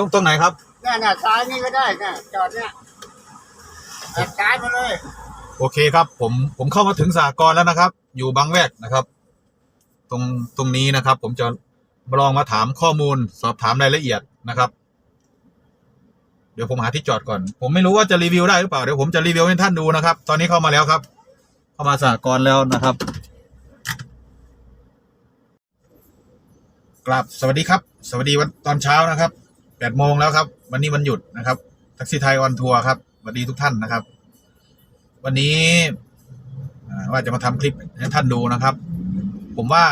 รงตรงไหนครับเนี่ยน่ะซ้ายนี่ก็ได้น่ะจอดเนี่ยตัดซ้ายมาเลย โอเคครับ ผมผมเข้ามาถึงสากลแล้วนะครับ อยู่บางแวกนะครับ ตรงตรงนี้นะครับ ผมจะมาลองมาถามข้อมูล สอบถามรายละเอียดนะครับ เดี๋ยวผมหาที่จอดก่อน ผมไม่รู้ว่าจะรีวิวได้หรือเปล่าเดี๋ยวผมจะรีวิวให้ท่านดูนะครับ ตอนนี้เข้ามาแล้วครับ เข้ามาสากลแล้วนะครับกลับสวัสดีครับ สวัสดีวันตอนเช้านะครับ แปดโมงแล้วครับ วันนี้วันหยุดนะครับแท็กซี่ไทยออนทัวร์ครับสวัสดีทุกท่านนะครับ วันนี้ว่าจะมาทำคลิปให้ท่านดูนะครับ ผมว่า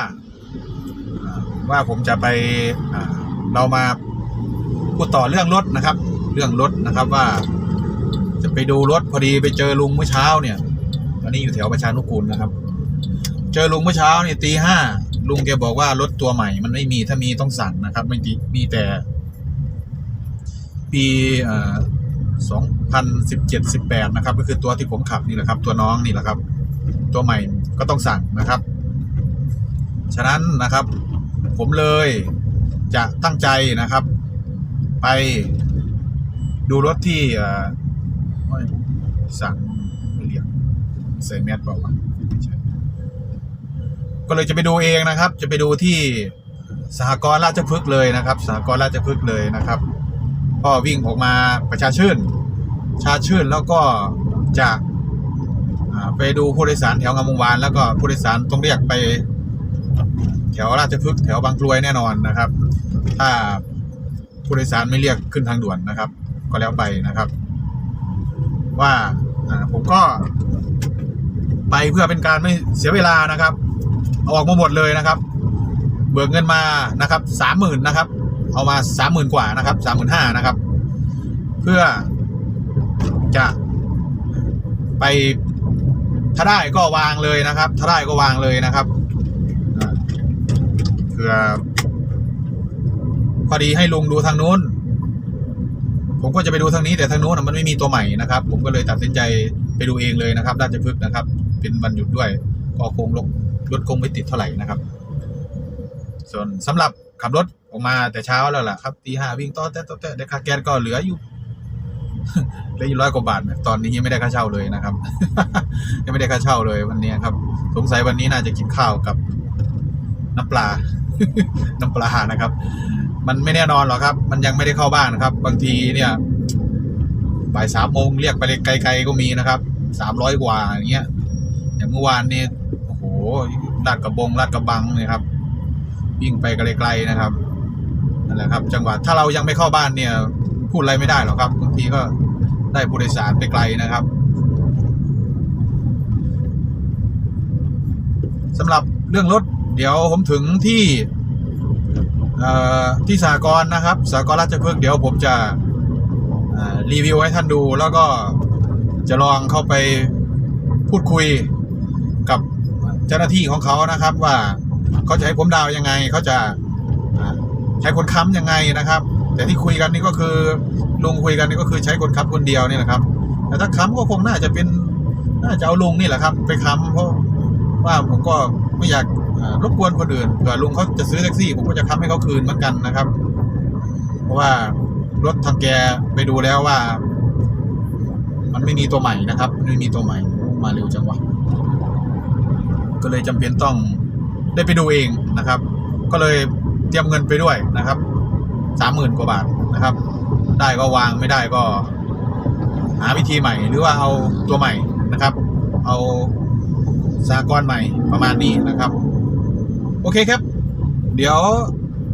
ว่าผมจะไปเรามาพูดต่อเรื่องรถนะครับ เรื่องรถนะครับว่า จะไปดูรถพอดีไปเจอลุงเมื่อเช้าเนี่ยตอนนี้อยู่แถวประชานุกูลนะครับ เจอลุงเมื่อเช้าเนี่ยตีห้าลุงแกบอกว่ารถตัวใหม่ มันไม่มีถ้ามีต้องสั่งนะครับ ไม่มีมีแต่ ปีสองพันสิบเจ็ดสิบแปดนะครับ ก็คือตัวที่ผมขับนี่แหละครับ ตัวน้องนี่แหละครับ ตัวใหม่ก็ต้องสั่งนะครับ ฉะนั้นนะครับ ผมเลยจะตั้งใจนะครับ ไปดูรถที่สั่งไม่เรียกใส่แมสเปล่าวะไม่ใช่ก็เลยจะไปดูเองนะครับ จะไปดูที่สหกรณ์ราชพฤกษ์เลยนะครับ สหกรณ์ราชพฤกษ์เลยนะครับ ก็วิ่งออกมาประชาชื่นชาชื่นแล้วก็จะไปดูผู้โดยสารแถวงามวงวาน แล้วก็ผู้โดยสารต้องเรียกไป แถวราชพฤกษ์แถวบางกลวยแน่นอนนะครับ ถ้าผู้โดยสารไม่เรียกขึ้นทางด่วนนะครับ ก็แล้วไปนะครับ ว่าอ่าผมก็ ไปเพื่อเป็นการไม่เสียเวลานะครับ เอาออกมาหมดเลยนะครับ เบิกเงินมานะครับสามหมื่นนะครับ เอามาสามหมื่นกว่านะครับสามหมื่นห้านะครับ เพื่อจะไปถ้าได้ก็วางเลยนะครับ ถ้าได้ก็วางเลยนะครับเพื่อพอดีให้ลุงดูทางนู้น ผมก็จะไปดูทางนี้แต่ทางนู้นมันไม่มีตัวใหม่นะครับ ผมก็เลยตัดสินใจไปดูเองเลยนะครับราชพฤกษ์นะครับ เป็นวันหยุดด้วย ก็คงรถคงไม่ติดเท่าไหร่นะครับ ส่วนสำหรับขับรถ ออกมาแต่เช้าแล้วล่ะครับตีห้าวิ่งต่อแต่ต่อแต่ได้ค่าแก๊สก็เหลืออยู่เหลืออยู่ร้อยกว่าบาทนะตอนนี้ยังไม่ได้ค่าเช่าเลยนะครับ ยังไม่ได้ค่าเช่าเลยวันนี้ครับ สงสัยวันนี้น่าจะกินข้าวกับน้ำปลา น้ำปลานะครับ มันไม่แน่นอนหรอกครับ มันยังไม่ได้เข้าบ้านนะครับ บางทีเนี่ยบ่ายสามโมงเรียกไปไกล ๆก็มีนะครับสามร้อยกว่าอย่างเงี้ยอย่างเมื่อวานนี้โอ้โหลาดกระบงลาดกระบังเนี่ยครับวิ่งไปไกลๆนะครับ นั่นแหละครับ จังหวะถ้าเรายังไม่เข้าบ้านเนี่ย พูดอะไรไม่ได้หรอกครับบางทีก็ได้ผู้โดยสารไปไกลนะครับสำหรับเรื่องรถเดี๋ยวผมถึงที่ที่สากลนะครับสากลราชพฤกษ์เดี๋ยวผมจะรีวิวให้ท่านดู แล้วก็จะลองเข้าไปพูดคุยกับเจ้าหน้าที่ของเขานะครับ ว่าเขาจะให้ผมดาวยังไงเขาจะ ใช้คนค้ำยังไงนะครับ แต่ที่คุยกันนี่ก็คือลุงคุยกันนี่ก็คือใช้คนค้ำคนเดียวนี่แหละครับ แต่ถ้าค้ำก็คงน่าจะเป็นน่าจะเอาลุงนี่แหละครับ ไปค้ำเพราะว่าผมก็ไม่อยากรบกวนคนอื่นเผื่อลุงเขาจะซื้อแท็กซี่ผมก็จะค้ำให้เขาคืนเหมือนกันนะครับ เพราะว่ารถทางแกไปดูแล้วว่า มันไม่มีตัวใหม่นะครับไม่มีตัวใหม่มาเร็วจังวะก็เลยจำเป็นต้องได้ไปดูเองนะครับ ก็เลย เตรียมเงินไปด้วยนะครับสามหมื่นกว่าบาทนะครับ ได้ก็วางไม่ได้ก็ หาวิธีใหม่หรือว่าเอาตัวใหม่นะครับ เอาสากลใหม่ประมาณนี้นะครับ โอเคครับ เดี๋ยว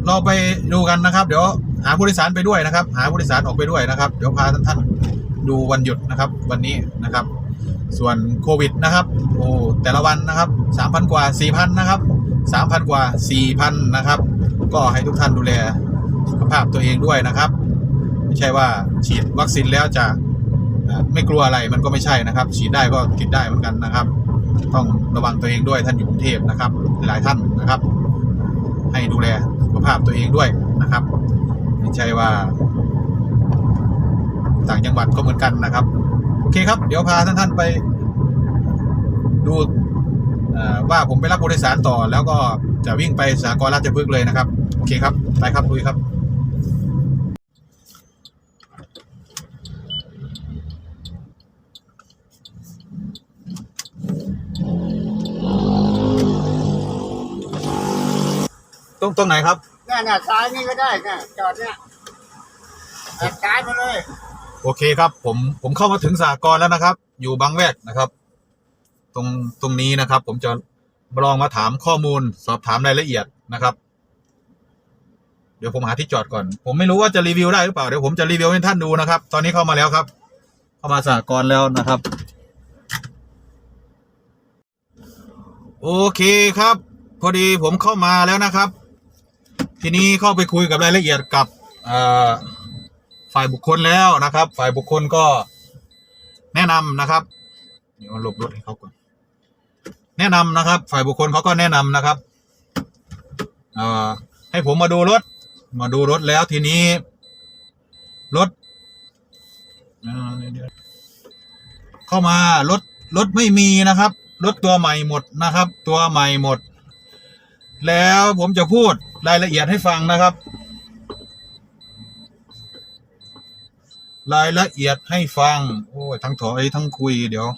เราไปดูกันนะครับ เดี๋ยวหาผู้โดยสารไปด้วยนะครับ หาผู้โดยสารออกไปด้วยนะครับ เดี๋ยวพาท่านท่านดูวันหยุดนะครับ วันนี้นะครับ ส่วนโควิดนะครับโอ้แต่ละวันนะครับสามพันกว่าสี่พันนะครับสามพันกว่าสี่พันนะครับ ก็ให้ทุกท่านดูแลสุขภาพตัวเองด้วยนะครับ ไม่ใช่ว่าฉีดวัคซีนแล้วจะไม่กลัวอะไรมันก็ไม่ใช่นะครับ ฉีดได้ก็ติดได้เหมือนกันนะครับ ต้องระวังตัวเองด้วยท่านอยู่กรุงเทพนะครับ หลายท่านนะครับ ให้ดูแลสุขภาพตัวเองด้วยนะครับ ไม่ใช่ว่า ต่างจังหวัดก็เหมือนกันนะครับ โอเคครับ เดี๋ยวพาท่านท่านไปดู ว่าผมไปรับผู้โดยสารต่อ แล้วก็จะวิ่งไปสากลราชพฤกษ์เลยนะครับ โอเคครับ ไปครับลุยครับ ตรงตรงไหนครับ นั่นน่ะซ้ายนี่ก็ได้น่ะจอดเนี่ยตัดซ้ายมาเลย โอเคครับ ผมผมเข้ามาถึงสากลแล้วนะครับ อยู่บางแวกนะครับ ตรงตรงนี้นะครับ ผมจะลองมาถามข้อมูล สอบถามรายละเอียดนะครับ เดี๋ยวผมหาที่จอดก่อน ผมไม่รู้ว่าจะรีวิวได้หรือเปล่าเดี๋ยวผมจะรีวิวให้ท่านดูนะครับ ตอนนี้เข้ามาแล้วครับ เข้ามาสากลแล้วนะครับ โอเคครับ พอดีผมเข้ามาแล้วนะครับ ทีนี้เข้าไปคุยกับรายละเอียดกับฝ่ายบุคคลแล้วนะครับ ฝ่ายบุคคลก็แนะนำนะครับ เดี๋ยวหลบรถให้เขาก่อน แนะนำนะครับ ฝ่ายบุคคลเขาก็แนะนำนะครับเอ่อให้ผมมาดูรถ มาดูรถแล้วทีนี้ รถเอ่อเดี๋ยวเข้ามารถรถไม่มีนะครับ รถตัวใหม่หมดนะครับ ตัวใหม่หมด แล้วผมจะพูดรายละเอียดให้ฟังนะครับ รายละเอียดให้ฟัง โอ้ยทั้งถอยทั้งคุยเดี๋ยว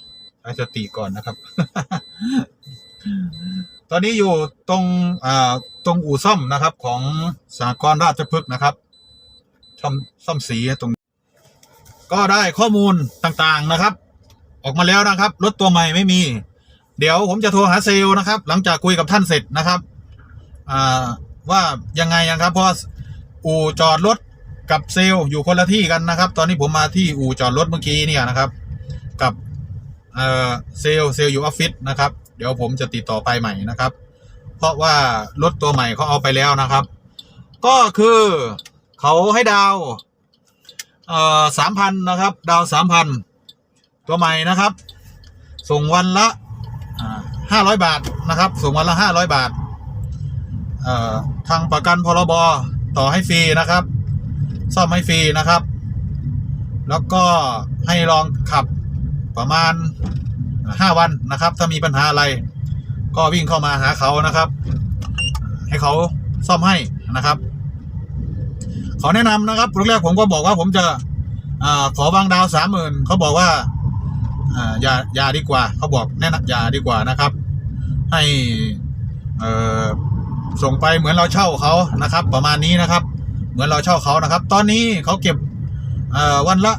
ช้สติก่อนนะครับ ตอนนี้อยู่ตรงอ่าตรงอู่ซ่อมนะครับ ของสากรณ์ราชพฤกษ์นะครับซ่อมซ่อมสีตรง ก็ได้ข้อมูลต่างๆนะครับ ออกมาแล้วนะครับ รถตัวใหม่ไม่มี เดี๋ยวผมจะโทรหาเซลล์นะครับ หลังจากคุยกับท่านเสร็จนะครับอ่าว่ายังไงนะครับ เพราะอู่จอดรถกับเซลล์อยู่คนละที่กันนะครับ ตอนนี้ผมมาที่อู่จอดรถเมื่อกี้เนี่ยนะครับ กับ เอ่อเซลล์เซลล์อยู่ออฟฟิศนะครับ เดี๋ยวผมจะติดต่อไปใหม่นะครับ เพราะว่ารถตัวใหม่เขาเอาไปแล้วนะครับ ก็คือเขาให้ดาวเอ่อสามพันนะครับ ดาวสามพันตัวใหม่นะครับ ส่งวันละห้าร้อยบาทนะครับ ส่งวันละห้าร้อยบาทเอ่อทางประกันพรบต่อให้ฟรีนะครับ ซ่อมให้ฟรีนะครับ แล้วก็ให้ลองขับ ประมาณห้าวันนะครับ ถ้ามีปัญหาอะไร ก็วิ่งเข้ามาหาเขานะครับ ให้เขาซ่อมให้นะครับเขาแนะนำนะครับแรกผมก็บอกว่าผมจะอขอบางดาวสามหมื่นเขาบอกว่าอย่าอย่าดีกว่า เขาบอกแนะนำอย่าดีกว่านะครับ ให้ส่งไปเหมือนเราเช่าเขานะครับ ประมาณนี้นะครับ เหมือนเราเช่าเขานะครับ ตอนนี้เขาเก็บวันละ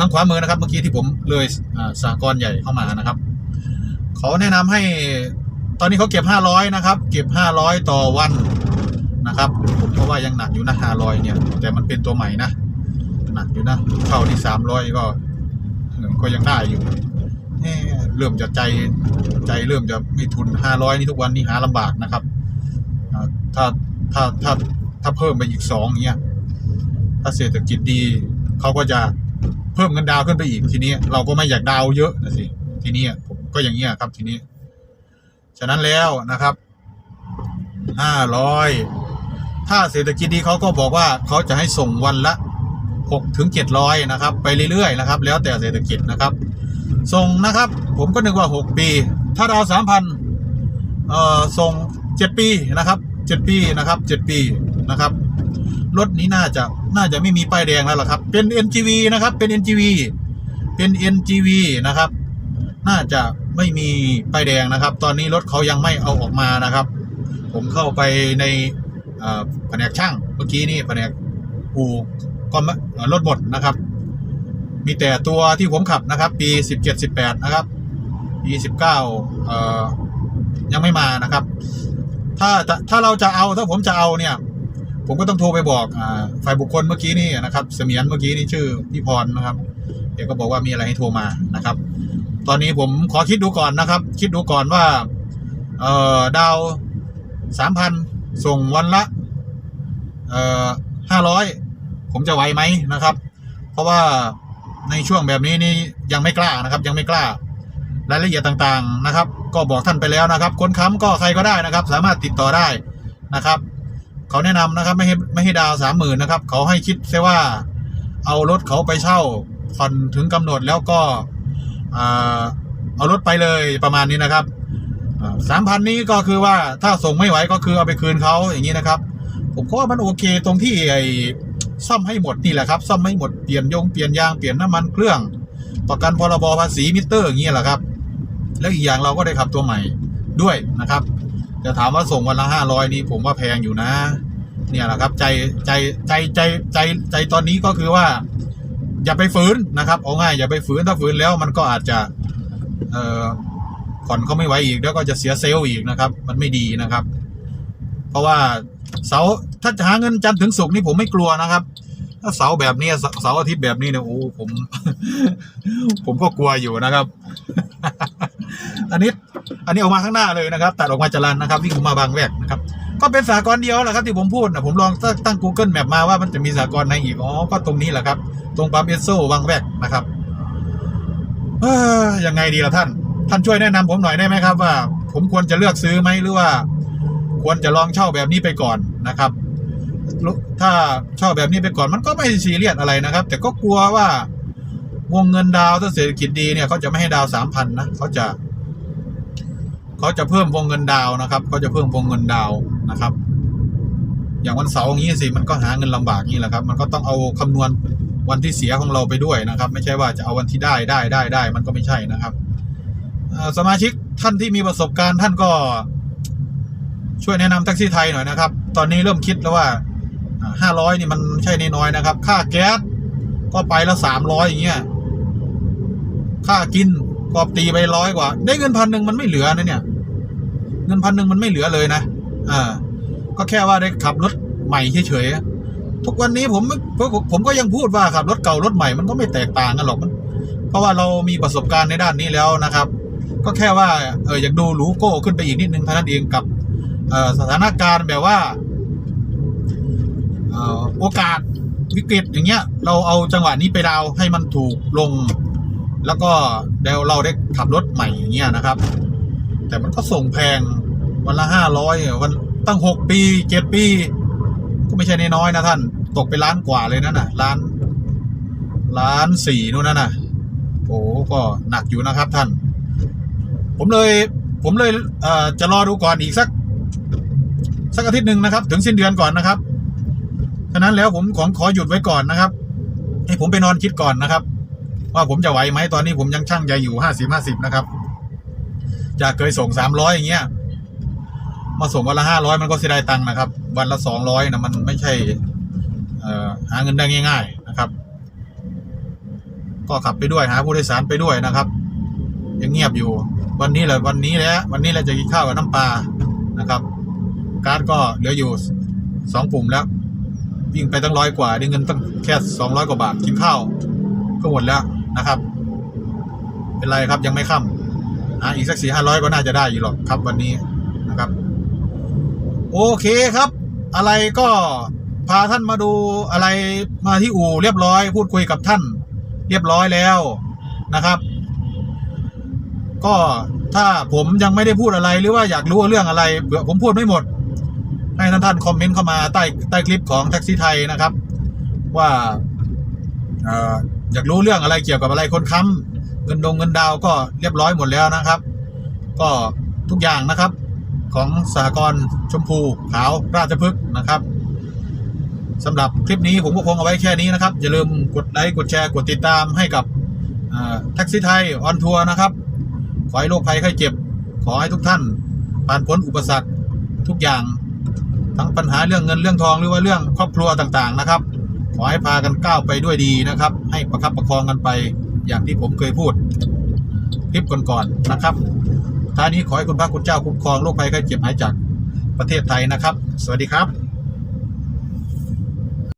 ทางขวามือนะครับ เมื่อกี้ที่ผมเลยอ่าสากลใหญ่เข้ามานะครับเขาแนะนำให้ตอนนี้เขาเก็บห้าร้อยนะครับ เก็บห้าร้อยต่อวันนะครับ ผมก็ว่ายังหนักอยู่นะห้าร้อยเนี่ย แต่มันเป็นตัวใหม่นะ หนักอยู่นะเท่าที่สามร้อยก็ ก็ยังได้อยู่เเริ่มจะใจใจเริ่มจะไม่ทุนห้าร้อยนี่ทุกวันนี้หาลำบากนะครับ ถ้าถ้าถ้าถ้าเพิ่มไปอีกสองเนี้ยถ้าเศรษฐกิจดีเขาก็จะ เพิ่มเงินดาวขึ้นไปอีกทีนี้ เราก็ไม่อยากดาวเยอะนะสิทีนี้ผมก็อย่างเงี้ยครับทีนี้ ฉะนั้นแล้วนะครับห้าร้อยถ้าเศรษฐกิจดีเขาก็บอกว่าเขาจะให้ส่งวันละหกถึงเจ็ดร้อยนะครับ ไปเรื่อยๆนะครับ แล้วแต่เศรษฐกิจนะครับ ส่งนะครับ ผมก็นึกว่าหกปี ถ้าดาวสามพันเอ่อส่งเจ็ดปีนะครับเจ็ดปีนะครับเจ็ดปีนะครับรถนี้น่าจะ น่าจะไม่มีป้ายแดงแล้วล่ะครับ เป็น NGV นะครับ เป็น NGV เป็น NGV นะครับ น่าจะไม่มีป้ายแดงนะครับ ตอนนี้รถเขายังไม่เอาออกมานะครับ ผมเข้าไปในแผนกช่างเมื่อกี้นี่แผนกอู่ก็ไม่เอ่อรถหมดนะครับ มีแต่ตัวที่ผมขับนะครับ ปี 17 18 นะครับปี19เอ่อยังไม่มานะครับ ถ้าถ้าเราจะเอาถ้าผมจะเอาเนี่ย ผมก็ต้องโทรไปบอกฝ่ายบุคคลเมื่อกี้นี่นะครับเสมียนเมื่อกี้นี่ชื่อพี่พรนะครับเดี๋ยวก็บอกว่ามีอะไรให้โทรมานะครับ ตอนนี้ผมขอคิดดูก่อนนะครับ คิดดูก่อนว่าเอ่อดาวสามพันส่งวันละเอ่อห้าร้อยผมจะไหวไหมนะครับ เพราะว่าในช่วงแบบนี้นี่ยังไม่กล้านะครับ ยังไม่กล้ารายละเอียดต่างๆนะครับ ก็บอกท่านไปแล้วนะครับ คนค้ำก็ใครก็ได้นะครับ สามารถติดต่อได้นะครับ เขาแนะนำนะครับ ไม่ให้ไม่ให้ดาวสามหมื่นนะครับ เขาให้คิดซะว่า เอารถเขาไปเช่าผ่อนถึงกำหนดแล้วก็เอารถไปเลยประมาณนี้นะครับสามพันนี้ก็คือว่าถ้าส่งไม่ไหวก็คือเอาไปคืนเขาอย่างนี้นะครับ ผมก็ว่ามันโอเคตรงที่ไอ้ซ่อมให้หมดนี่แหละครับ ซ่อมให้หมดเปลี่ยนยงเปลี่ยนยางเปลี่ยนน้ำมันเครื่อง ประกันพรบภาษีมิเตอร์อย่างนี้แหละครับ แล้วอีกอย่างเราก็ได้ขับตัวใหม่ด้วยนะครับ จะถามว่าส่งวันละห้าร้อยนี่ผมว่าแพงอยู่นะ เนี่ยแหละครับใจใจใจใจใจใจตอนนี้ก็คือว่า อย่าไปฝืนนะครับเอาง่ายอย่าไปฝืนถ้าฝืนแล้วมันก็อาจจะเอ่อผ่อนเขาไม่ไหวอีกแล้วก็จะเสียเซลล์อีกนะครับ มันไม่ดีนะครับ เพราะว่าเสาถ้าจะหาเงินจันทร์ถึงศุกร์นี่ผมไม่กลัวนะครับ ถ้าเสาแบบนี้เสาอาทิตย์แบบนี้เนี่ยโอ้ผม ผมก็กลัวอยู่นะครับ อันนี้ อันนี้ออกมาข้างหน้าเลยนะครับ ตัดออกมาจรันนะครับวิ่งออกมาบางแวกนะครับ ก็เป็นสากลเดียวแหละครับที่ผมพูดนะผมลองตั้ง Google Map มาว่ามันจะมีสากลไหนอีก อ๋อ ก็ตรงนี้แหละครับ ตรงปั๊มเอสโซบางแวกนะครับเออยังไงดีล่ะท่าน ท่านช่วยแนะนำผมหน่อยได้ไหมครับ ว่า ผมควรจะเลือกซื้อไหมหรือว่า ควรจะลองเช่าแบบนี้ไปก่อนนะครับ ถ้าเช่าแบบนี้ไปก่อนมันก็ไม่ซีเรียสอะไรนะครับ แต่ก็กลัวว่าวงเงินดาวถ้าเศรษฐกิจดีเนี่ยเขาจะไม่ให้ดาวสามพันนะเขาจะเขาจะเพิ่มวงเงินดาวนะครับเขาจะเพิ่มวงเงินดาว นะครับ อย่างวันเสาร์อย่างนี้สิมันก็หาเงินลำบากนี่แหละครับ มันก็ต้องเอาคำนวณวันที่เสียของเราไปด้วยนะครับ ไม่ใช่ว่าจะเอาวันที่ได้ได้ได้ได้มันก็ไม่ใช่นะครับสมาชิกท่านที่มีประสบการณ์ท่านก็ช่วยแนะนำแท็กซี่ไทยหน่อยนะครับ ตอนนี้เริ่มคิดแล้วว่าห้าร้อยนี่มันใช่นน้อยนะครับ ค่าแก๊สก็ไปละสามร้อยอย่างเงี้ย ค่ากินก็ตีไปร้อยกว่า ได้เงินพันหนึ่งมันไม่เหลือนะเนี่ย เงินพันหนึ่งมันไม่เหลือเลยนะ อ่าก็แค่ว่าได้ขับรถใหม่เฉยๆทุกวันนี้ผมผมก็ยังพูดว่าขับรถเก่ารถใหม่มันก็ไม่แตกต่างกันหรอกมัน เพราะว่าเรามีประสบการณ์ในด้านนี้แล้วนะครับ ก็แค่ว่าเอออยากดูหรูโก้ขึ้นไปอีกนิดนึงเท่านั้นเองกับสถานการณ์แบบว่าอ่อโอกาสวิกฤตอย่างเงี้ย เราเอาจังหวะนี้ไปดาวให้มันถูกลง แล้วก็เดี๋ยวเราได้ขับรถใหม่อย่างเงี้ยนะครับ แต่มันก็ส่งแพง วันละห้าร้อยวันตั้งหกปีเจ็ดปี ก็ไม่ใช่น้อยนะท่าน ตกไปล้านกว่าเลยนั่นน่ะล้านล้านสี่นู่นนั่นน่ะโอ้ก็หนักอยู่นะครับท่าน ผมเลย ผมเลยเอ่อจะรอดูก่อนอีกสัก สักอาทิตย์หนึ่งนะครับ ถึงสิ้นเดือนก่อนนะครับฉะนั้นแล้วผมของขอหยุดไว้ก่อนนะครับ ให้ผมไปนอนคิดก่อนนะครับ ว่าผมจะไหวไหมตอนนี้ผมยังช่างใจอยู่ห้าสิบห้าสิบนะครับ จากเคยส่งสามร้อยอย่างเงี้ย มาส่งวันละห้าร้อยมันก็เสียดายตังค์นะครับ วันละสองร้อยนะมันไม่ใช่หาเงินได้ง่าย ๆนะครับ ก็ขับไปด้วยหาผู้โดยสารไปด้วยนะครับ ยังเงียบอยู่ วันนี้แหละวันนี้แหละวันนี้เราจะกินข้าวกับน้ำปลานะครับ การ์ดก็เหลืออยู่สองปุ่มแล้ววิ่งไปตั้งร้อยกว่าได้เงินตั้งแค่สองร้อยกว่าบาทกินข้าวก็หมดแล้วนะครับ เป็นไรครับยังไม่ค่ำหาอีกสักสี่ห้าร้อยก็น่าจะได้อยู่หรอกครับวันนี้ โอเคครับ อะไรก็พาท่านมาดูอะไรมาที่อู่เรียบร้อย พูดคุยกับท่าน เรียบร้อยแล้วนะครับ ก็ถ้าผมยังไม่ได้พูดอะไรหรือว่าอยากรู้เรื่องอะไรเผื่อผมพูดไม่หมด ให้ท่านท่านคอมเมนต์เข้ามาใต้ใต้คลิปของแท็กซี่ไทยนะครับ ว่าเอ่ออยากรู้เรื่องอะไรเกี่ยวกับอะไรคนค้ำเงินดงเงินดาวก็เรียบร้อยหมดแล้วนะครับ ก็ทุกอย่างนะครับ ของสหกรชมพูขาวราชพฤกษ์นะครับสำหรับคลิปนี้ผมก็คงเอาไว้แค่นี้นะครับ อย่าลืมกดไลค์กดแชร์กดติดตามให้กับแท็กซี่ไทยออนทัวร์นะครับ ขอให้โรคภัยไข้เจ็บ ขอให้ทุกท่านผ่านพ้นอุปสรรคทุกอย่าง ทั้งปัญหาเรื่องเงินเรื่องทองหรือว่าเรื่องครอบครัวต่างๆนะครับ ขอให้พากันก้าวไปด้วยดีนะครับ ให้ประคับประคองกันไปอย่างที่ผมเคยพูดคลิปก่อนๆนะครับ ท้ายนี้ขอให้คุณพระคุณเจ้าคุ้มครองโรคภัยไข้เจ็บหายจากประเทศไทยนะครับ สวัสดีครับ